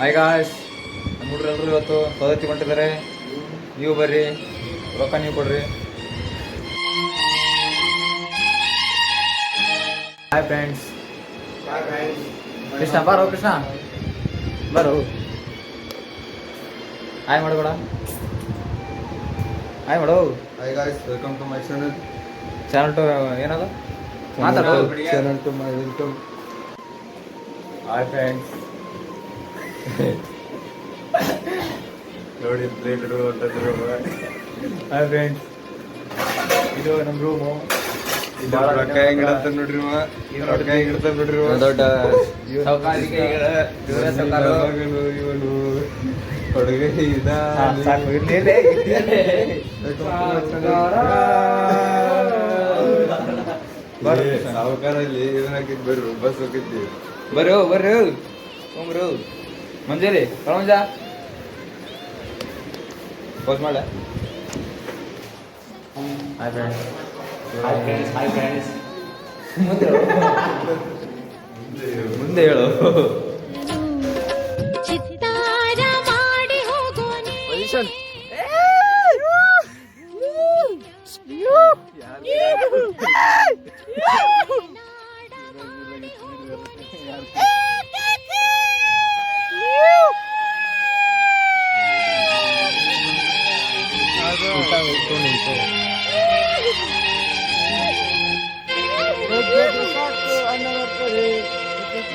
Hi guys ನೋಡ್ರಿ ಎಲ್ಲರೂ ಇವತ್ತು ಪದ್ಧತಿ ಹೊಂಟಿದ್ದಾರೆ. ನೀವು ಬರ್ರಿ. ರೊಕ್ಕ ನೀವು ಕೊಡ್ರಿ. ಹಾಯ್ ಫ್ರೆಂಡ್ಸ್ ಕೃಷ್ಣ ಬಾರೋ ಕೃಷ್ಣ. ಬರೋ. ಹಾಯ್ ಮಾಡಬೇಡ ಹಾಯ್ ಮಾಡೋ hi guys welcome to my channel channel to ಏನದು? ಮಾತಾಡೋ. Channel to my welcome hi friends ನೋಡಿ ಪ್ಲೇಟ್ ಹೊಂಟಿದ್ರು ಹಾಯ್ ಫ್ರೆಂಡ್ಸ್ ಇದು ನಮ್ಮ ರೂಮು ರೊಕ್ಕ ನೋಡ್ರಿ ನೋಡ್ರಿ. ದೊಡ್ಡ ಇವನು ಇದ. ಸಾವುಕಾರ ಇಲ್ಲಿ. ಇದನ್ನ ಹಾಕಿದ್ ಬರ್ರಿ ಬಸ್ ಹೋಗಿದ್ವಿ ಬರೋ ಬರ್ರಿ ಹೋಗ್ರು ಮಂಜೇಲಿ ಮಂಜ ಪೋಸ್ ಮಾಡ. Hi friends hi friends hi friends ಮುಂದೆ ಹೇಳು. ಮುಂದೆ ಹೇಳು.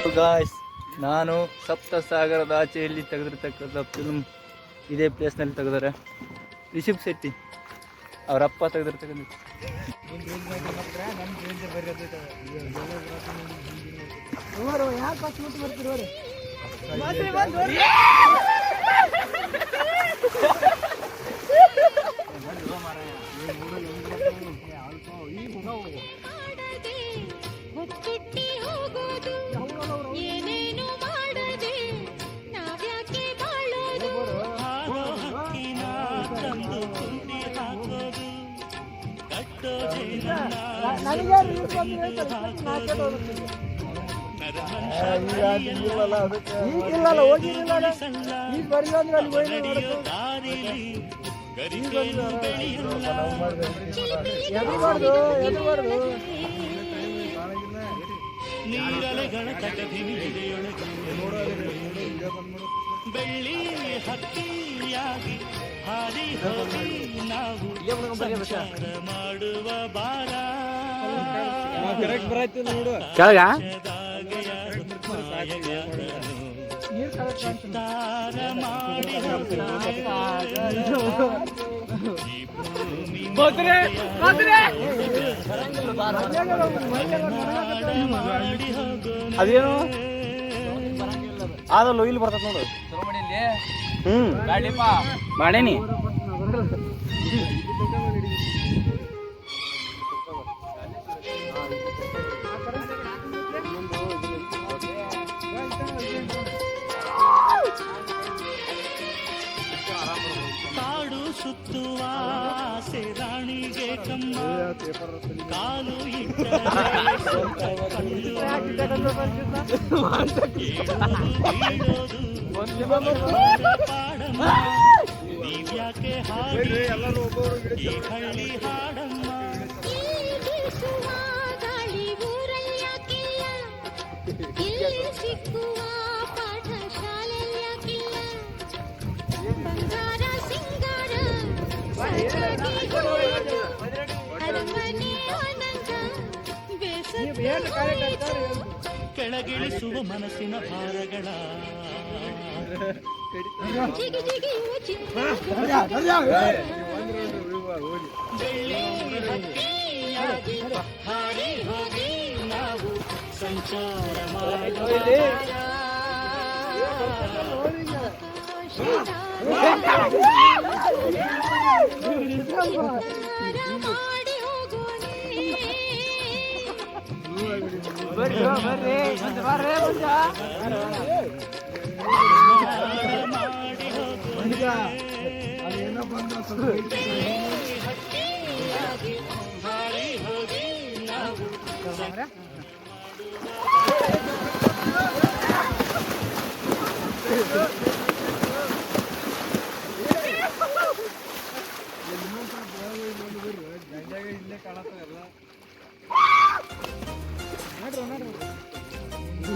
ಗಾಯ್ಸ್ ನಾನು ಸಪ್ತ ಸಾಗರದ ಆಚೆಯಲ್ಲಿ ತೆಗೆದಿರ್ತಕ್ಕಂಥ ಫಿಲ್ಮ್ ಇದೇ ಪ್ಲೇಸ್ನಲ್ಲಿ ತೆಗೆದಾರೆ. ರಿಷಬ್ ಶೆಟ್ಟಿ ಅವ್ರ ಅಪ್ಪ ತೆಗೆದಿರ್ತಕ್ಕಂಥ ಮಾಡದೆ ಈಗಿಲ್ಲಲ್ಲ ಹೋಗಿಲ್ಲ ಈಗ ಬರಲಿಲ್ಲ ಅಂದ್ರೆ ಅಲ್ಲಿ ಎದಬಾರ್ದು ಎದಬಾರ್ದು ನೀರಲೆಗಳ ಬೆಳ್ಳಿ ಹತ್ತಿಯಾಗಿ ಹಾರಿ ಹೋಗಿ. ಕೆಳಗ? ಅದೇನು? ಅದಲ್ಲ ಇಲ್ಲಿ ಬರ್ತದ ನೋಡು. ಹ್ಮ್. ಮಾಡೇನಿ. ಕಾಡು ಸುತ್ತುವ ಆಸೆ ರಾಣಿಗೆ ಕಮ್ಮ ಕಾಲು ಇಟ್ಟರೆ ಸೊಂಟ ಕಲ್ಲು. ಏಳೋದು ಬೀಳೋದು ಪಾಡಮ್ಮ ನೀವ್ಯಾಕೆ ಹಾಡಿ. ಈ ಹಳ್ಳಿ ಹಾಡಮ್ಮ. ಸಿಕ್ಕುವ ಬಂಗಾರ ಸಿಂಗಾರ ಅರಮನೆ ಕೆಳಗಿಳಿಸುವ ಮನಸ್ಸಿನ ಭಾರಗಳ ಜಿಗಿ ಜಿಗಿ ಚಿನ್ನ ಬೆಳ್ಳಿ ಹಕ್ಕಿಯಾಗಿ ಹಾರಿ ಹೋಗಿ ಈಗ. ಅದೇನೋ ಬಂದ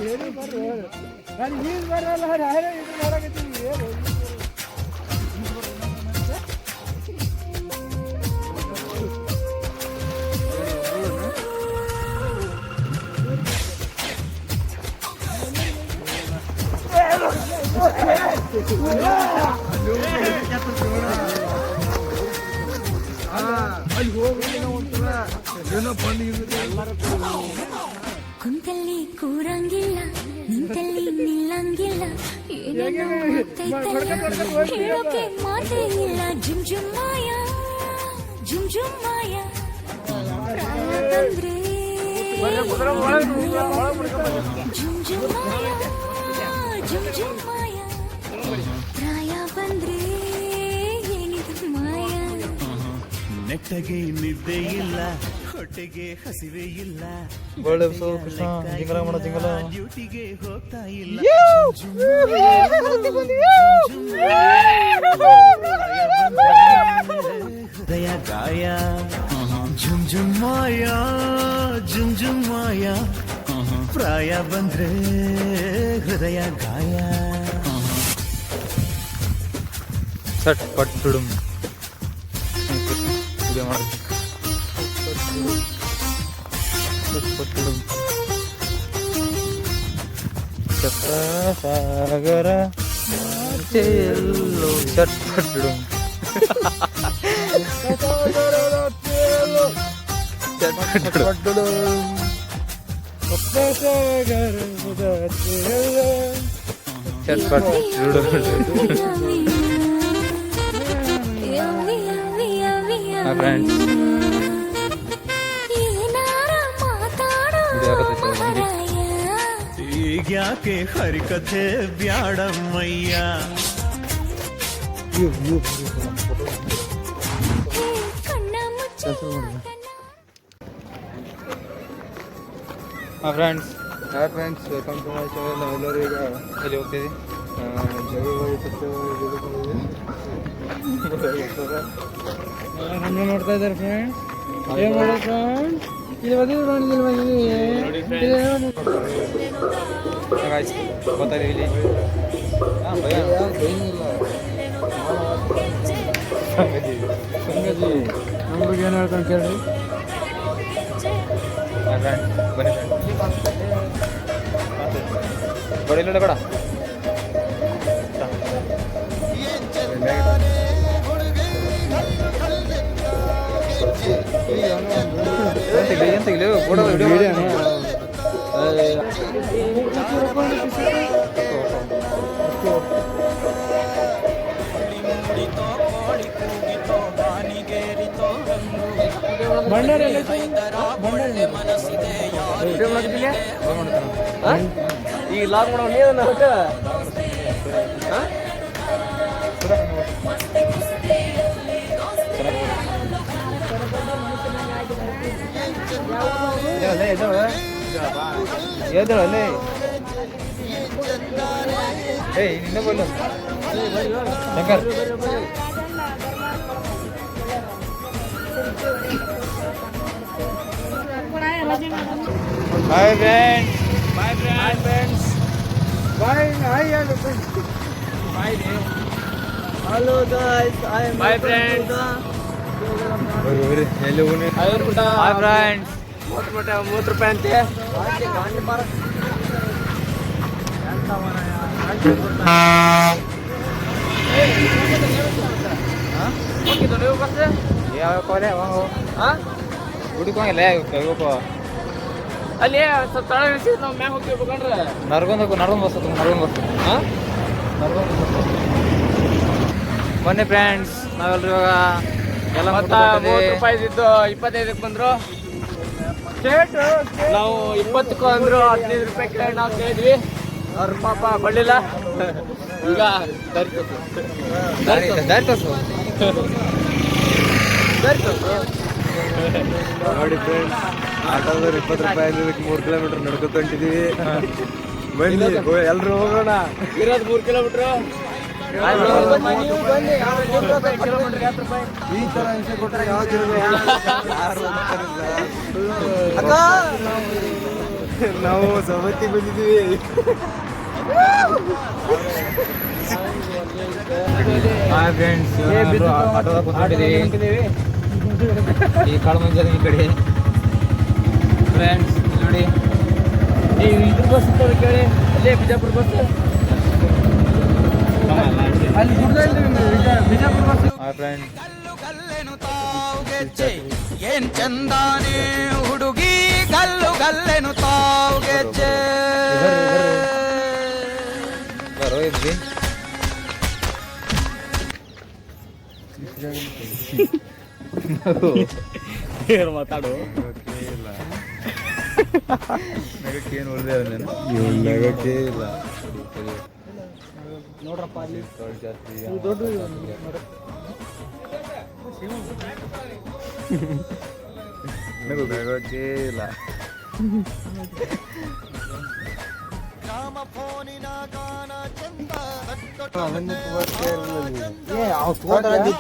ಏನು ಬರ್ರಿ ನಾನು ಈಗ ಬರಲ್ಲ ಇದು ಮಾಡಕತ್ತೀವಿ ಏನು ಕುಂತಲ್ಲಿ ಕೂರಂಗಿಲ್ಲ ನಿಂತಲ್ಲಿ ನಿಲ್ಲಂಗಿಲ್ಲ ಏನೇನೋ ಗೊತ್ತೈತಲ್ಲ, ಹೇಳೋಕೆ ಮಾತೇ ಇಲ್ಲ ಜುಮ್ ಜುಮ್ ಮಾಯ ಜುಮ್ ಜುಮ್ ಮಾಯ ಪ್ರಾಣ ತಂದ್ರೆ ಜುಮ್ ಜುಮ್ ಮಾಯ ಜುಮ್ ಜುಮ್ ಮಾಯ ನೆಟ್ಟಗೆ ನಿದ್ದೆ ಇಲ್ಲ ಹೊಟ್ಟೆಗೆ ಹಸಿವೆ ಇಲ್ಲ. ಒಳ್ಳೆ ಕೃಷ್ಣ ಜಿಂಗಲ ಮಾಡೋ ಜಿಂಗಲ. ಡ್ಯೂಟಿಗೆ ಹೋಗ್ತಾ ಇಲ್ಲ. ಹೃದಯ ಗಾಯ. ಝುಮ್ ಝುಮ್ ಮಾಯ ಝುಮ್ ಝುಮ್ ಮಾಯ. ಪ್ರಾಯ ಬಂದ್ರೆ ಹೃದಯ ಗಾಯ. ಸಟ್ ಪಟ್ ಪಟ್ ಡುಡುಮ್ ಸಾಗರ ಎಲ್ಲೋ ಚಟ್ಪಟ್ಟು ಚಟ್ಪಟ್ಟು ಡುಡುಮ್ ಯಾಕತ್ತೈತೆ ಅದು? ಈಗ್ಯಾಕೆ ಹರಿಕಥೆ ಬ್ಯಾಡಮ್ಮಯ್ಯ my friends hi friends welcome to my channel ನಾವೆಲ್ಲರೂ ಈಗ ಎಲ್ಲಿ ಹೋಗ್ತಿದ್ವಿ ನಮ್ಮ ನೋಡ್ತಾ ಇದ್ದಾರೆ ಫ್ರೆಂಡ್ ಏನ್ ಮಾಡೋದು ಫ್ರೆಂಡ್ ಇಲ್ಲಿ ಬಂದಿದ್ದೀವಿ ಗೊತ್ತಾಯ್ತು ಇಲ್ಲಿ ಸಂಗತಿ ನಮ್ಮ ಏನು ಹೇಳ್ಕೊಂಡು ಕೇಳಿ ಬನ್ನಿ ಬಡಿಲ್ಲ ಬೇಡ ಇಲ್ಲ ಬೇಡ ಎಂತಿಲ್ಲ ಎಂತಿಲ್ಲ ಫೋಟೋ ವಿಡಿಯೋ ಭಂಡಾರ ಎಲ್ಲ ಈಗ ಲಾಕ್ ಮಾಡೋ ನೀರನ್ನ ಎದ್ದೇಳಲ್ಲೇ ಏಯ್ ನಿನ್ನ ಬಲ್ಲ Shankar hi friends bye friends bye hi hello guys I am bye friends ಎಲ್ಲಿ ಹೋಗಿ ಐವತ್ತು ಪುಟ ಹಾಯ್ ಫ್ರೆಂಡ್ಸ್ ಮೂವತ್ತು ಮಟ ಮೂವತ್ತು ರೂಪಾಯಿ ಅಂತೆ. ಹುಡುಕೋಂಗಿಲ್ಲ ಅಲ್ಲಿ ಸ್ವಲ್ಪ ತಳ ಇಳಿಸಿ ನಾವು ಮ್ಯಾಗ ಹೋಗ್ತಿರ್ಬೇಕಂದ್ರೆ ನರ್ಗೊಂದು ನರ್ಗೊಂದು ಬಸ್ ಹತ್ತು ನರ್ಗೊಂದು ಬಸ್. ಹಾಂ ನರ್ಗೊಂದು ಬಸ್ ಬನ್ನಿ ಫ್ರೆಂಡ್ಸ್ ನಾವೆಲ್ಲರೂ ಇವಾಗ ಎಲ್ಲ ಮತ್ತ ಮೂವತ್ತು ರೂಪಾಯಿ ಇದ್ದು ಇಪ್ಪತ್ತೈದಕ್ಕೆ ಬಂದ್ರು. ನಾವು ಇಪ್ಪತ್ತಕ್ಕೂ ಅಂದ್ರು ಹದಿನೈದು ರೂಪಾಯಿ ಕೇಳಿ ನಾವು ಕೇಳಿದ್ವಿ. ಅವ್ರ ಪಾಪ ಬಳ್ಳಿಲ್ಲ ಈಗ. ನೋಡಿ ಫ್ರೆಂಡ್ಸ್ ಆಟೋದವ್ರು ಇಪ್ಪತ್ತು ರೂಪಾಯಿ ಇದಕ್ಕೆ ಮೂರು ಕಿಲೋಮೀಟರ್ ನಡ್ಕೊತ ಹೊಂಟಿದೀವಿ. ಬನ್ನಿ ಎಲ್ಲರೂ ಎಲ್ರು ಹೋಗೋಣ. ಇರೋದು ಮೂರು ಕಿಲೋಮೀಟ್ರು ಈ ತರ ಹಿಂಸೆ ಕೊಟ್ಟರೆ ಯಾವ ಯಾರು ಹೋಗ್ತಾರಿಲ್ಲ. ನಾವು ಸವತ್ತಿ ಬಂದಿದ್ದೀವಿ. ಹಾಯ್ ಫ್ರೆಂಡ್ಸ್ ಆಟೋದಾಗ ಕೂತ್ಕೊಂಡಿದ್ದೀವಿ. ಈ ಕಾಳು ಮಂಜದ ಈ ಕಡೆ. ಫ್ರೆಂಡ್ಸ್ ನೋಡಿ. ಇದ್ರ ಬಸ್ ಇರ್ತದೆ ಕೇಳಿ. ಅಲ್ಲೇ ಬಿಜಾಪುರ ಬಸ್ ಅಲ್ಲಿ ಬಿಜಾಪುರ ಬಸ್ ಹಾಯ್ ಏನ್ ಚಂದಾನೆ ಹುಡುಗಿ. ಗಲ್ಲು ಗಲ್ಲೆನು ತಾವು ಗೆಜ್ಜೆ ಏನು ಮಾತಾಡು? ಉಳಿದೆ ನಗಕ್ಕೆ ಇಲ್ಲ ನೋಡ್ರಪ್ಪ ಅಲ್ಲಿ. ಜಾಸ್ತಿ ದೊಡ್ಡ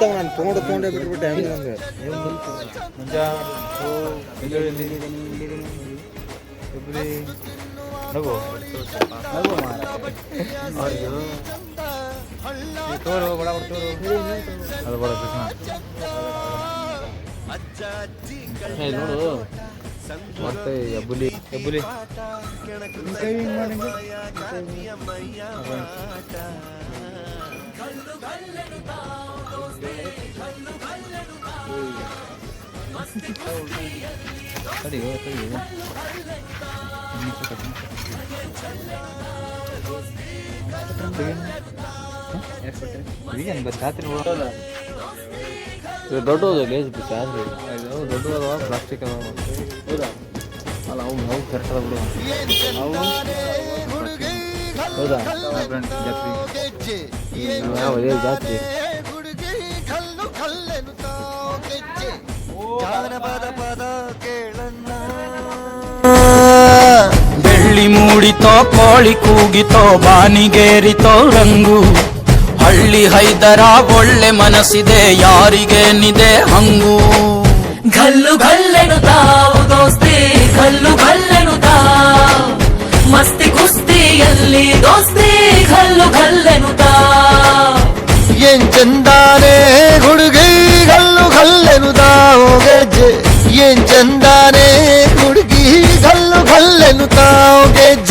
ನಾನು ತೊಗೊಂಡು ಬಿಟ್ಬಿಟ್ಟೆ ನಂಗೆ ನಗು ಬಡ ತೋರು ಅದು ಬಡ ಕೃಷ್ಣ ನೋಡು. ಮತ್ತೆ ಎಬ್ಬುಲಿ ಎಬ್ಬುಲಿ ಈಗ ಜಾತ್ರೆ ಇದು ದೊಡ್ಡದು ಲೇಸ್ ಬಿಟ್ಟು ಆದರೆ ದೊಡ್ಡ ಅದಾವ ಪ್ಲಾಸ್ಟಿಕ್ ಅದಾವ. ಹೌದಾ? ಅಲ್ಲ ಅವ್ನು ಅವ್ನು ಕರೆಕ್ಟ್ ಅದ ಬಿಡು ಹೌದಾ? ಫ್ರೆಂಡ್ ಅದೇ ಕೇಳಣ್ಣ ಬೆಳ್ಳಿ ಮೂಡಿತೋ ಕೋಳಿ ಕೂಗಿತೋ ಬಾನಿಗೇರಿತೋ ರಂಗು. ಹಳ್ಳಿ ಹೈದರ ಒಳ್ಳೆ ಮನಸ್ಸಿದೆ ಯಾರಿಗೇನಿದೆ ಹಂಗು? ಗಲ್ಲು ಗಲ್ಲೆನು ತಾವು ದೋಸ್ತಿ ಗಲ್ಲು ಗಲ್ಲೆನು ತಾವ್ ಮಸ್ತಿ ಕುಸ್ತಿಯಲ್ಲಿ ದೋಸ್ತಿ ಗಲ್ಲು ಗಲ್ಲೆನು ತಾವ್ ಏನ್ ಚಂದಾನೆ ಹುಡುಗಿ ಗಲ್ಲು ಗಲ್ಲೆನು ತಾವು ಗೆಜ್ಜೆ. ಏನ್ ಚಂದಾನೆ ಹುಡುಗಿ ಗಲ್ಲು ಗಲ್ಲೆನು ತಾವು ಗೆಜ್ಜೆ.